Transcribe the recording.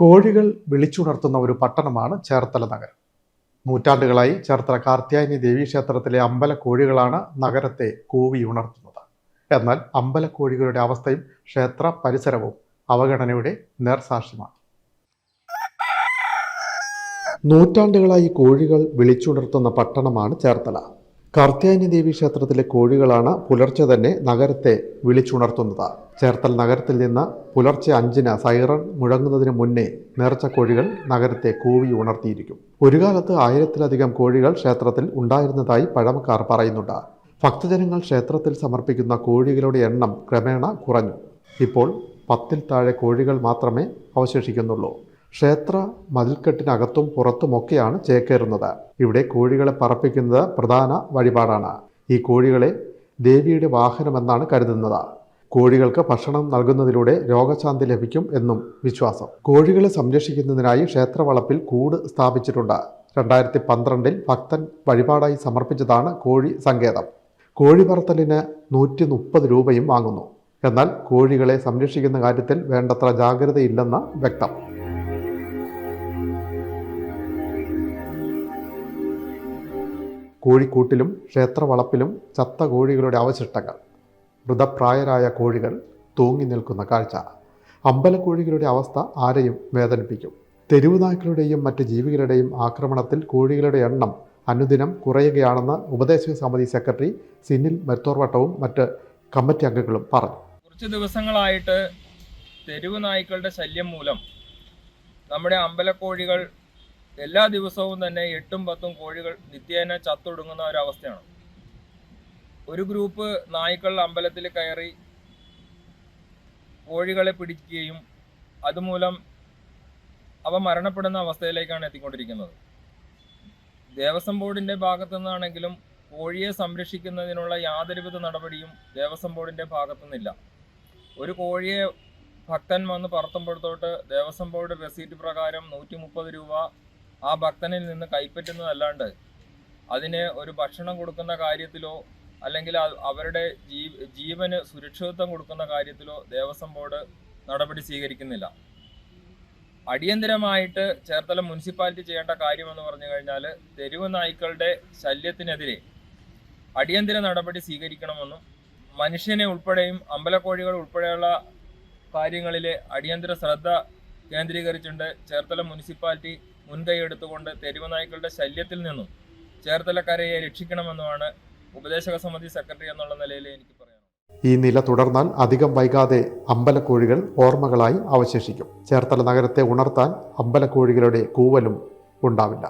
കോഴികൾ വിളിച്ചുണർത്തുന്ന ഒരു പട്ടണമാണ് ചേർത്തല നഗരം. നൂറ്റാണ്ടുകളായി ചേർത്തല കാർത്യായനി ദേവീ ക്ഷേത്രത്തിലെ അമ്പല കോഴികളാണ് നഗരത്തെ കൂവി ഉണർത്തുന്നത് എന്നാൽ അമ്പല കോഴികളുടെ അവസ്ഥയും ക്ഷേത്ര പരിസരവും അവഗണനയുടെ നേർസാക്ഷ്യമാണ്. നൂറ്റാണ്ടുകളായി കോഴികൾ വിളിച്ചുണർത്തുന്ന പട്ടണമാണ് ചേർത്തല. കാർത്യായനി ദേവി ക്ഷേത്രത്തിലെ കോഴികളാണ് പുലർച്ചെ തന്നെ നഗരത്തെ വിളിച്ചുണർത്തുന്നത്. ചേർത്തൽ നഗരത്തിൽ നിന്ന് പുലർച്ചെ അഞ്ചിന് സൈറൺ മുഴങ്ങുന്നതിന് മുന്നേ നേർച്ച കോഴികൾ നഗരത്തെ കൂവി ഉണർത്തിയിരിക്കും. ഒരു കാലത്ത് ആയിരത്തിലധികം കോഴികൾ ക്ഷേത്രത്തിൽ ഉണ്ടായിരുന്നതായി പഴമക്കാർ പറയുന്നുണ്ട്. ഭക്തജനങ്ങൾ ക്ഷേത്രത്തിൽ സമർപ്പിക്കുന്ന കോഴികളുടെ എണ്ണം ക്രമേണ കുറഞ്ഞു. ഇപ്പോൾ പത്തിൽ താഴെ കോഴികൾ മാത്രമേ അവശേഷിക്കുന്നുള്ളൂ. ക്ഷേത്ര മതിൽക്കെട്ടിനകത്തും പുറത്തുമൊക്കെയാണ് ചേക്കേറുന്നത്. ഇവിടെ കോഴികളെ പറപ്പിക്കുന്നത് പ്രധാന വഴിപാടാണ്. ഈ കോഴികളെ ദേവിയുടെ വാഹനമെന്നാണ് കരുതുന്നത്. കോഴികൾക്ക് ഭക്ഷണം നൽകുന്നതിലൂടെ രോഗശാന്തി ലഭിക്കും എന്നും വിശ്വാസം. കോഴികളെ സംരക്ഷിക്കുന്നതിനായി ക്ഷേത്രവളപ്പിൽ കൂട് സ്ഥാപിച്ചിട്ടുണ്ട്. രണ്ടായിരത്തി പന്ത്രണ്ടിൽ ഭക്തൻ വഴിപാടായി സമർപ്പിച്ചതാണ് കോഴി സങ്കേതം. കോഴി പറത്തലിന് നൂറ്റി മുപ്പത് രൂപയും വാങ്ങുന്നു. എന്നാൽ കോഴികളെ സംരക്ഷിക്കുന്ന കാര്യത്തിൽ വേണ്ടത്ര ജാഗ്രതയില്ലെന്ന് വ്യക്തം. കോഴിക്കൂട്ടിലും ക്ഷേത്രവളപ്പിലും ചത്ത കോഴികളുടെ അവശിഷ്ടങ്ങൾ. മൃതപ്രായരായ കോഴികൾ തൂങ്ങി നിൽക്കുന്ന കാഴ്ച. അമ്പലക്കോഴികളുടെ അവസ്ഥ ആരെയും വേദനിപ്പിക്കും. തെരുവുനായ്ക്കളുടെയും മറ്റ് ജീവികളുടെയും ആക്രമണത്തിൽ കോഴികളുടെ എണ്ണം അനുദിനം കുറയുകയാണെന്ന് ഉപദേശക സമിതി സെക്രട്ടറി സിനിൽ മെത്തോർവട്ടവും മറ്റ് കമ്മിറ്റി അംഗങ്ങളും പറഞ്ഞു. കുറച്ച് ദിവസങ്ങളായിട്ട് തെരുവ് നായ്ക്കളുടെ ശല്യം മൂലം നമ്മുടെ അമ്പലക്കോഴികൾ എല്ലാ ദിവസവും തന്നെ എട്ടും പത്തും കോഴികൾ നിത്യേന ചത്തൊടുങ്ങുന്ന ഒരവസ്ഥയാണ്. ഒരു ഗ്രൂപ്പ് നായ്ക്കൾ അമ്പലത്തിൽ കയറി കോഴികളെ പിടിക്കുകയും അതുമൂലം അവ മരണപ്പെടുന്ന അവസ്ഥയിലേക്കാണ് എത്തിക്കൊണ്ടിരിക്കുന്നത്. ദേവസ്വം ബോർഡിന്റെ ഭാഗത്തു നിന്നാണെങ്കിലും കോഴിയെ സംരക്ഷിക്കുന്നതിനുള്ള യാതൊരുവിധ നടപടിയും ദേവസ്വം ബോർഡിന്റെ ഭാഗത്തു നിന്നില്ല ഒരു കോഴിയെ ഭക്തൻ വന്ന് പറത്തുമ്പോഴത്തോട്ട് ദേവസ്വം ബോർഡ് റെസീറ്റ് പ്രകാരം നൂറ്റി രൂപ ആ ഭക്തനിൽ നിന്ന് കൈപ്പറ്റുന്നതല്ലാണ്ട് അതിന് ഒരു ഭക്ഷണം കൊടുക്കുന്ന കാര്യത്തിലോ അല്ലെങ്കിൽ അവരുടെ ജീവന് സുരക്ഷിതത്വം കൊടുക്കുന്ന കാര്യത്തിലോ ദേവസ്വം ബോർഡ് നടപടി സ്വീകരിക്കുന്നില്ല. അടിയന്തരമായിട്ട് ചേർത്തല മുനിസിപ്പാലിറ്റി ചെയ്യേണ്ട കാര്യമെന്ന് പറഞ്ഞു കഴിഞ്ഞാൽ തെരുവ് നായ്ക്കളുടെ ശല്യത്തിനെതിരെ അടിയന്തര നടപടി സ്വീകരിക്കണമെന്നും മനുഷ്യനെ ഉൾപ്പെടെയും അമ്പലക്കോഴികൾ ഉൾപ്പെടെയുള്ള കാര്യങ്ങളിലെ അടിയന്തര ശ്രദ്ധ കേന്ദ്രീകരിച്ചുകൊണ്ട് ചേർത്തല മുനിസിപ്പാലിറ്റി മുൻകൈ എടുത്തുകൊണ്ട് തെരുവ് നായ്ക്കളുടെ ശല്യത്തിൽ നിന്നും ചേർത്തലക്കരയെ രക്ഷിക്കണമെന്നുമാണ് ഉപദേശക സമിതി സെക്രട്ടറി എന്നുള്ള നിലയിൽ എനിക്ക് ഈ നില തുടർന്നാൽ അധികം വൈകാതെ അമ്പലക്കോഴികൾ ഓർമ്മകളായി അവശേഷിക്കും. ചേർത്തല നഗരത്തെ ഉണർത്താൻ അമ്പലക്കോഴികളുടെ കൂവലും ഉണ്ടാവില്ല.